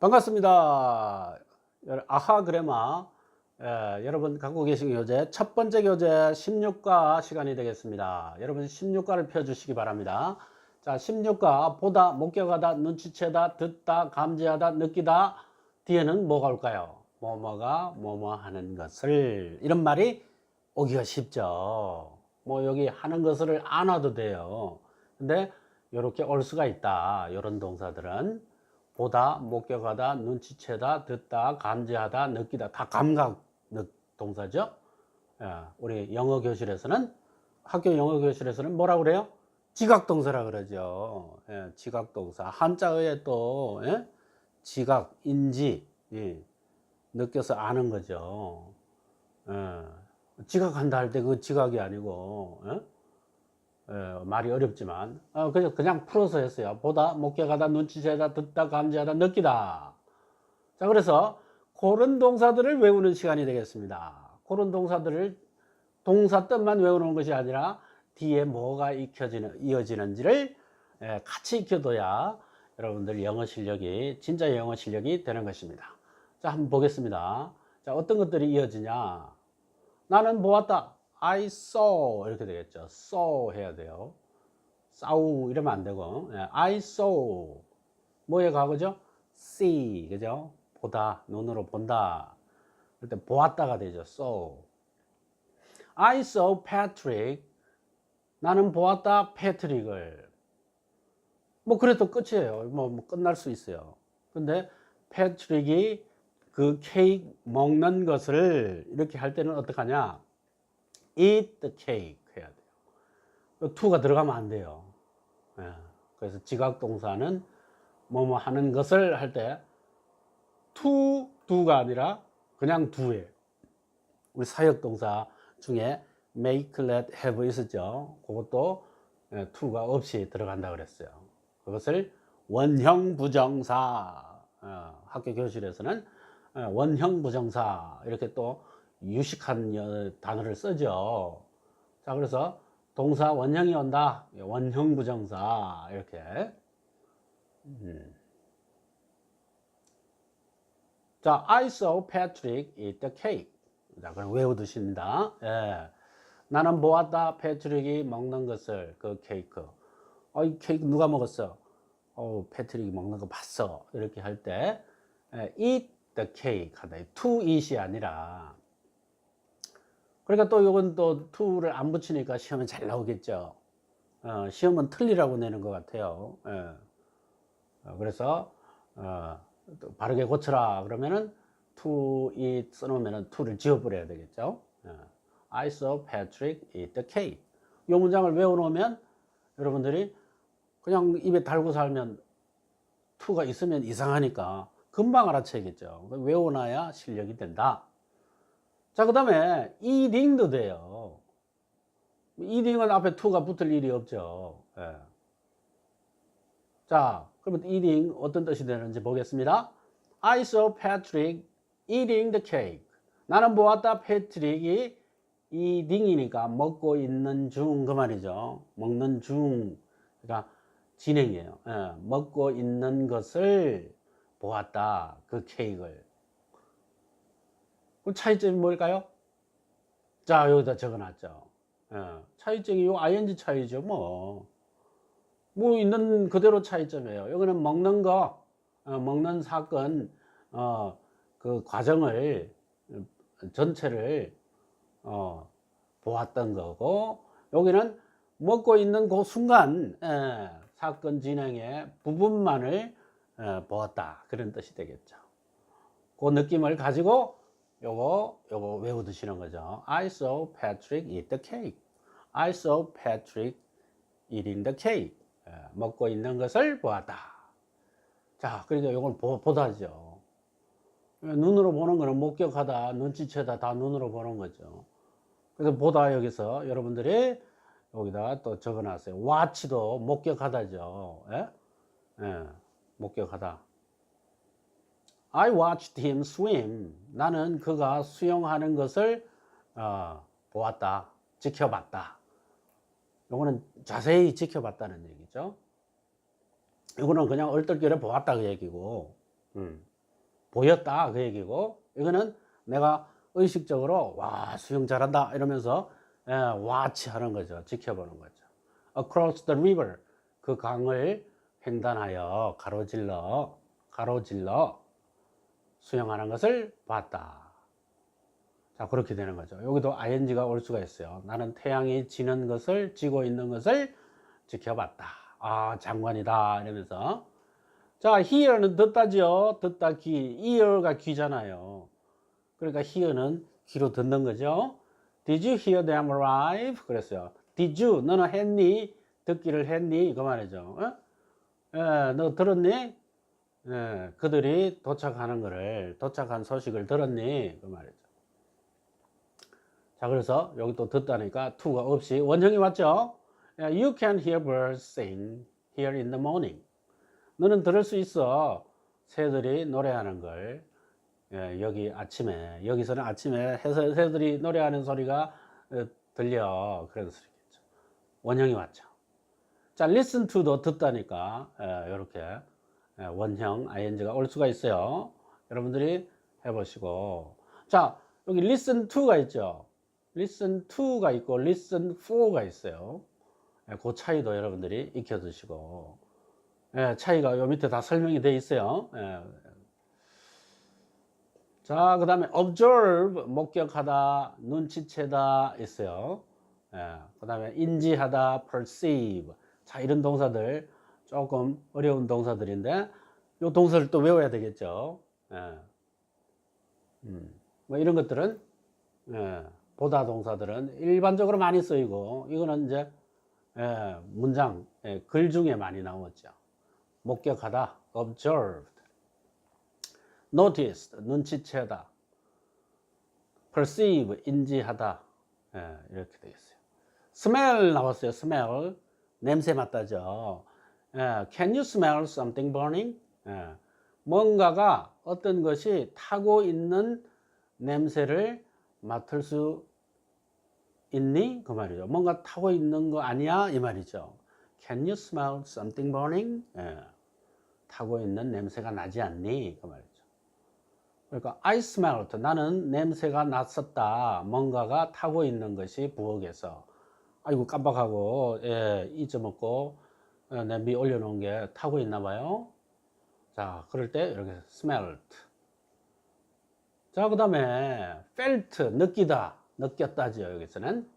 반갑습니다. 여- 아하 그래마 예, 여러분 갖고 계신 교재 첫 번째 교재 16과 시간이 되겠습니다. 여러분 16과를 펴주시기 바랍니다. 자 16과 보다 목격하다 눈치채다 듣다 감지하다 느끼다 뒤에는 뭐가 올까요? 뭐뭐가 뭐뭐 하는 것을 이런 말이 오기가 쉽죠. 뭐 여기 하는 것을 안 와도 돼요. 근데 이렇게 올 수가 있다. 이런 동사들은 보다, 목격하다, 눈치채다, 듣다, 감지하다, 느끼다 다 감각 느- 동사죠. 예, 우리 영어 교실에서는 학교 영어 교실에서는 뭐라고 그래요? 지각 동사라 그러죠. 예, 지각 동사 한자어에 또 예? 지각, 인지 예, 느껴서 아는 거죠. 예, 지각한다 할 때 그 지각이 아니고 예? 예, 말이 어렵지만 어, 그냥, 그냥 풀어서 했어요. 보다, 목격하다, 눈치채다, 듣다, 감지하다, 느끼다. 자 그래서 그런 동사들을 외우는 시간이 되겠습니다. 그런 동사들을 동사 뜻만 외우는 것이 아니라 뒤에 뭐가 익혀지는, 이어지는지를 예, 같이 익혀둬야 여러분들 영어 실력이 진짜 영어 실력이 되는 것입니다. 자 한번 보겠습니다. 자 어떤 것들이 이어지냐? 나는 보았다. I saw 이렇게 되겠죠. saw 해야 돼요. 싸우 이러면 안 되고 예, I saw 뭐의 과거죠? see 그죠? 보다 눈으로 본다. 그럴 때 보았다가 되죠. saw. I saw Patrick. 나는 보았다 패트릭을. 뭐 그래도 끝이에요. 뭐, 뭐 끝날 수 있어요. 근데 패트릭이 그 케이크 먹는 것을 이렇게 할 때는 어떡하냐? Eat the cake 해야 돼요. to가 들어가면 안 돼요. 예. 그래서 지각 동사는 뭐뭐 하는 것을 할 때 to do가 아니라 그냥 do예요. 우리 사역 동사 중에 make, let, have 있었죠. 그것도 예, to가 없이 들어간다 그랬어요. 그것을 원형 부정사 어, 학교 교실에서는 어, 원형 부정사 이렇게 또 유식한 여- 단어를 쓰죠. 자, 그래서 동사 원형이 온다. 원형 부정사 이렇게. 음. 자, I saw Patrick eat the cake. 자, 그럼 외워두십니다. 예. 나는 보았다. 패트릭이 먹는 것을 그 케이크. 어, 이 케이크 누가 먹었어? 어, 패트릭이 먹는 거 봤어. 이렇게 할 때 예, eat the cake 하다. to eat이 아니라 그러니까 또 이건 또 to를 안 붙이니까 시험은 잘 나오겠죠. 어, 시험은 틀리라고 내는 것 같아요. 예. 어, 그래서 어, 또 바르게 고쳐라 그러면은 to eat 써놓으면은 to를 지워버려야 되겠죠. 예. I saw Patrick eat the cake. 이 문장을 외워놓으면 여러분들이 그냥 입에 달고 살면 to가 있으면 이상하니까 금방 알아채겠죠. 외워놔야 실력이 된다. 자, 그 다음에 eating도 돼요. eating은 앞에 to가 붙을 일이 없죠. 예. 자, 그러면 eating 어떤 뜻이 되는지 보겠습니다. I saw Patrick eating the cake. 나는 보았다 패트릭이 eating이니까 먹고 있는 중 그 말이죠. 먹는 중 그러니까 진행이에요. 예, 먹고 있는 것을 보았다. 그 케이크를. 그 차이점이 뭘까요? 자, 여기다 적어놨죠. 예, 차이점이 요 ing 차이죠, 뭐. 뭐 있는 그대로 차이점이에요. 여기는 먹는 거, 어, 먹는 사건, 어, 그 과정을 어, 전체를 어, 보았던 거고, 여기는 먹고 있는 그 순간 예, 사건 진행의 부분만을 예, 보았다 그런 뜻이 되겠죠. 그 느낌을 가지고 요거 요거 외워두시는 거죠. I saw Patrick eat the cake. I saw Patrick eating the cake. 예, 먹고 있는 것을 보았다. 자, 그러니까 이걸 보, 보다죠. 예, 눈으로 보는 거는 목격하다, 눈치채다 다 눈으로 보는 거죠. 그래서 보다 여기서 여러분들이 여기다 또 적어놨어요. watch도 목격하다죠. 예? 예, 목격하다. I watched him swim. 나는 그가 수영하는 것을 어, 보았다, 지켜봤다. 요거는 자세히 지켜봤다는 얘기죠. 이거는 그냥 얼떨결에 보았다 그 얘기고. 음. 보였다 그 얘기고 이거는 내가 의식적으로 와 수영 잘한다 이러면서 예, watch 하는 거죠 지켜보는 거죠 across the river 그 강을 횡단하여 가로질러 가로질러 수영하는 것을 봤다. 자 그렇게 되는 거죠. 여기도 ing가 올 수가 있어요. 나는 태양이 지는 것을 지고 있는 것을 지켜봤다. 아 장관이다. 이러면서. 자 hear는 듣다죠 듣다 귀 ear가 귀잖아요. 그러니까 hear는 귀로 듣는 거죠. Did you hear them arrive? 그랬어요. Did you 너는 했니? 듣기를 했니? 그 말이죠. 어? 예, 너 들었니 예, 그들이 도착하는 것을 도착한 소식을 들었니? 그 말이죠. 자 그래서 여기 또 듣다니까 to가 없이 원형이 왔죠? 예, you can hear birds sing here in the morning. 너는 들을 수 있어. 새들이 노래하는 걸. 예, 여기 아침에 여기서는 아침에 해서 새들이 노래하는 소리가 어, 들려. 그런 소리겠죠. 원형이 왔죠. 자 listen to도 듣다니까. 이렇게 원형 ing가 올 수가 있어요 여러분들이 해보시고 자 여기 listen to가 있죠 listen to가 있고 listen for가 있어요 예, 그 차이도 여러분들이 익혀 두시고 예, 차이가 요 밑에 다 설명이 돼 있어요. 예. 자, 그 다음에 observe, 목격하다, 눈치채다 있어요. 예, 그 다음에 인지하다, perceive. 자, 이런 동사들 조금 어려운 동사들인데, 요 동사를 또 외워야 되겠죠. 예. 음, 뭐 이런 것들은, 예, 보다 동사들은 일반적으로 많이 쓰이고, 이거는 이제, 예, 문장, 예, 글 중에 많이 나오죠. 목격하다, observed. noticed, 눈치채다. perceive, 인지하다. 예, 이렇게 되겠어요. smell 나왔어요. smell. 냄새 맡다죠. 예, can you smell something burning? 예, 뭔가가 어떤 것이 타고 있는 냄새를 맡을 수 있니? 그 말이죠. 뭔가 타고 있는 거 아니야? 이 말이죠. Can you smell something burning? 예, 타고 있는 냄새가 나지 않니? 그 말이죠. 그러니까 I smelled 나는 냄새가 났었다. 뭔가가 타고 있는 것이 부엌에서 아이고 깜빡하고 예, 잊어먹고 예, 냄비 올려놓은 게 타고 있나 봐요. 자 그럴 때 이렇게 smelled. 자그 다음에 felt 느끼다 느꼈다죠 여기서는.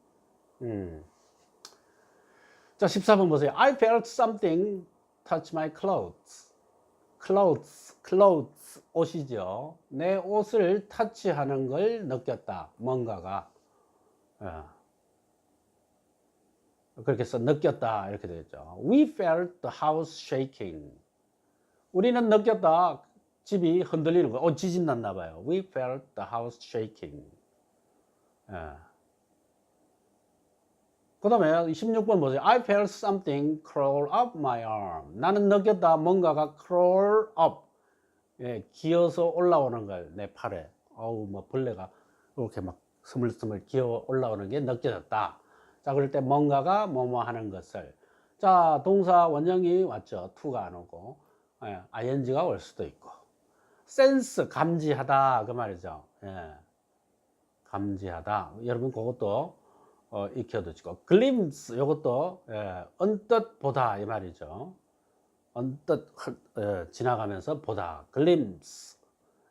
음. 자 14번 보세요. I felt something touch my clothes. clothes, clothes 옷이죠. 내 옷을 터치하는 걸 느꼈다. 뭔가가 예. 그렇게 해서 느꼈다 이렇게 되죠. We felt the house shaking. 우리는 느꼈다. 집이 흔들리는 거. 어 지진 났나 봐요. We felt the house shaking. 예. 그 다음에 16번 보세요. I felt something crawl up my arm. 나는 느꼈다. 뭔가가 crawl up. 예, 기어서 올라오는 걸 내 팔에. 어우, 뭐 벌레가 이렇게 막 스물스물 기어 올라오는 게 느껴졌다. 자, 그럴 때 뭔가가 뭐뭐 하는 것을. 자, 동사 원형이 왔죠. to가 안 오고. 예, ing가 올 수도 있고. sense, 감지하다. 그 말이죠. 예. 감지하다. 여러분, 그것도 어, 익혀두시고 glimpse 이것도 예, 언뜻 보다 이 말이죠. 언뜻 예, 지나가면서 보다 glimpse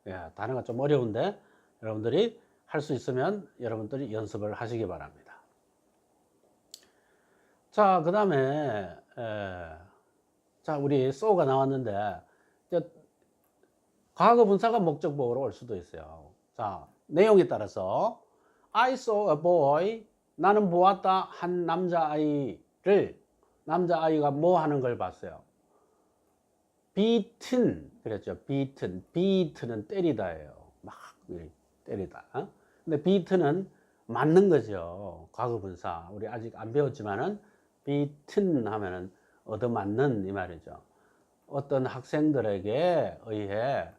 예, 단어가 좀 어려운데 여러분들이 할 수 있으면 여러분들이 연습을 하시기 바랍니다. 자, 그 다음에 자 우리 so가 나왔는데 과거 분사가 목적보호로 올 수도 있어요. 자 내용에 따라서 I saw a boy 나는 보았다 한 남자아이를 남자아이가 뭐 하는 걸 봤어요? beaten 그랬죠. beaten. beat는 때리다예요. 막 때리다. 어? 근데 beat는 맞는 거죠. 과거 분사. 우리 아직 안 배웠지만은 beaten 하면은 얻어맞는 이 말이죠. 어떤 학생들에게 의해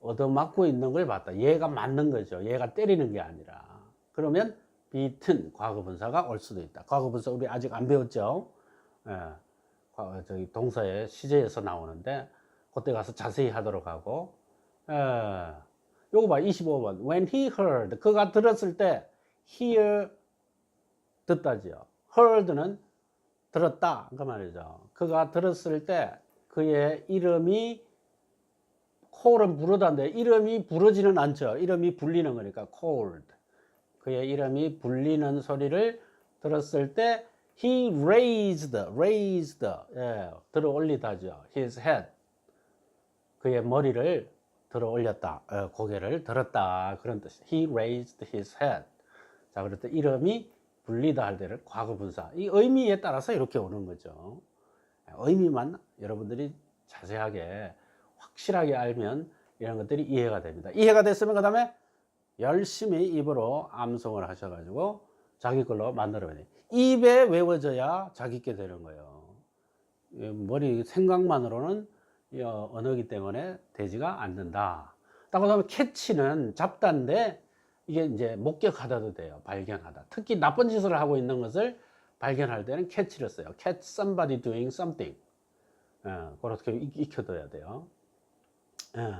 얻어맞고 있는 걸 봤다. 얘가 맞는 거죠. 얘가 때리는 게 아니라. 그러면 beaten 과거분사가 올 수도 있다. 과거분사 우리 아직 안 배웠죠? 예, 저기 동사의 시제에서 나오는데 그때 가서 자세히 하도록 하고. 에, 요거 봐 25번. When he heard 그가 들었을 때 hear 듣다지요. Heard는 들었다. 그 말이죠. 그가 들었을 때 그의 이름이 call은 부르다인데 이름이 부르지는 않죠 이름이 불리는 거니까 called 그의 이름이 불리는 소리를 들었을 때 he raised raised. 예, 들어 올리다죠. his head. 그의 머리를 들어 올렸다. 어, 고개를 들었다. 그런 뜻이 he raised his head. 자때 이름이 불리다 할 때를 과거 분사 이 의미에 따라서 이렇게 오는 거죠 의미만 여러분들이 자세하게 확실하게 알면 이런 것들이 이해가 됩니다 이해가 됐으면 그 다음에 열심히 입으로 암송을 하셔가지고 자기 걸로 만들어야 돼요. 입에 외워져야 자기 게 되는 거예요. 이 머리 생각만으로는 언어기 때문에 되지가 않는다. 딱 그다음에 캐치는 잡다인데 이게 이제 목격하다도 돼요. 발견하다. 특히 나쁜 짓을 하고 있는 것을 발견할 때는 캐치를 써요. catch somebody doing something. 예, 그렇게 익- 익혀둬야 돼요. 예.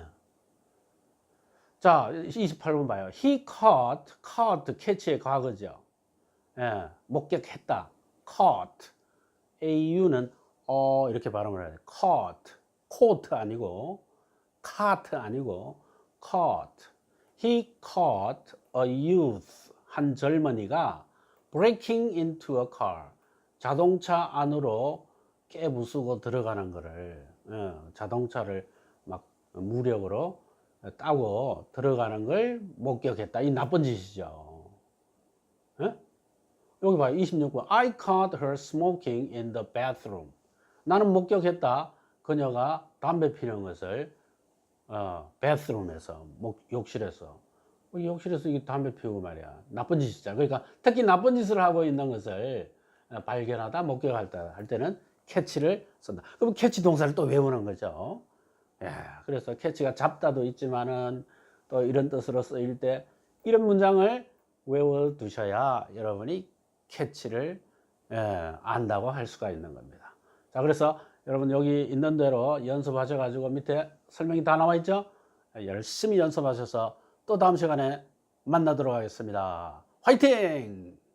자, 28번 봐요. He caught, caught, catch의 과거죠. 예, 목격했다. caught. au는 어 이렇게 발음을 돼. caught. caught 아니고 caught 아니고 caught. He caught a youth. 한 젊은이가 breaking into a car. 자동차 안으로 깨부수고 들어가는 거를 예, 자동차를 막 무력으로 따고 들어가는 걸 목격했다. 이 나쁜 짓이죠. 예? 여기 봐요. 26번. I caught her smoking in the bathroom. 나는 목격했다. 그녀가 담배 피는 것을 어, 목, 욕실에서 어, 욕실에서 이 담배 피우고 말이야. 나쁜 짓이잖아. 그러니까 특히 나쁜 짓을 하고 있는 것을 어, 발견하다, 목격할 때, 할 때는 캐치를 쓴다. 그럼 캐치 동사를 또 외우는 거죠. 예, 그래서 캐치가 잡다도 있지만은 또 이런 뜻으로 쓰일 때 이런 문장을 외워 두셔야 여러분이 캐치를 예, 안다고 할 수가 있는 겁니다. 자, 그래서 여러분 여기 있는 대로 연습하셔 가지고 밑에 설명이 다 나와 있죠? 예, 열심히 연습하셔서 또 다음 시간에 만나도록 하겠습니다. 화이팅!